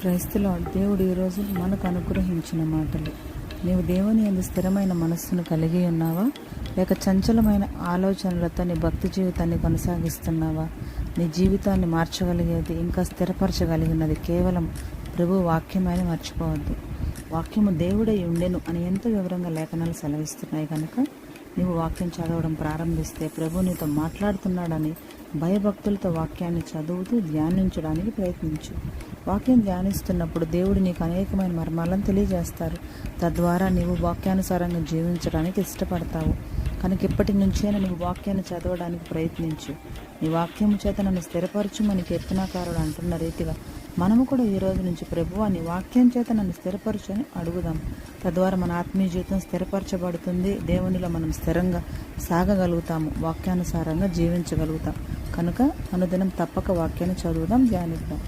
క్రైస్తలో దేవుడు ఈరోజు మనకు అనుగ్రహించిన మాటలు. నీవు దేవుని ఎందు స్థిరమైన మనస్సును కలిగి ఉన్నావా? లేక చంచలమైన ఆలోచనలతో నీ భక్తి జీవితాన్ని కొనసాగిస్తున్నావా? నీ జీవితాన్ని మార్చగలిగేది ఇంకా స్థిరపరచగలిగినది కేవలం ప్రభు వాక్యమైన మర్చిపోవద్దు. వాక్యము దేవుడై ఉండెను అని ఎంతో వివరంగా లేఖనాలు సెలవిస్తున్నాయి కనుక నీవు వాక్యం చదవడం ప్రారంభిస్తే ప్రభు నీతో మాట్లాడుతున్నాడని భయభక్తులతో వాక్యాన్ని చదువుతూ ధ్యానించడానికి ప్రయత్నించు. వాక్యం ధ్యానిస్తున్నప్పుడు దేవుడు నీకు అనేకమైన మర్మాలను తెలియజేస్తారు. తద్వారా నీవు వాక్యానుసారంగా జీవించడానికి ఇష్టపడతావు. కనుక ఇప్పటి నుంచైనా నువ్వు వాక్యాన్ని చదవడానికి ప్రయత్నించు. నీ వాక్యము చేత నన్ను స్థిరపరచుమని కీర్తనాకారుడు అంటున్న రీతిగా మనము కూడా ఈ రోజు నుంచి ప్రభువా నీ వాక్యం చేత నన్ను స్థిరపరచని అడుగుదాం. తద్వారా మన ఆత్మీయ జీవితం స్థిరపరచబడుతుంది. దేవునిలో మనం స్థిరంగా సాగగలుగుతాము. వాక్యానుసారంగా జీవించగలుగుతాం. కనుక అనుదినం తప్పక వాక్యాన్ని చదువుదాం ధ్యానిద్దాం.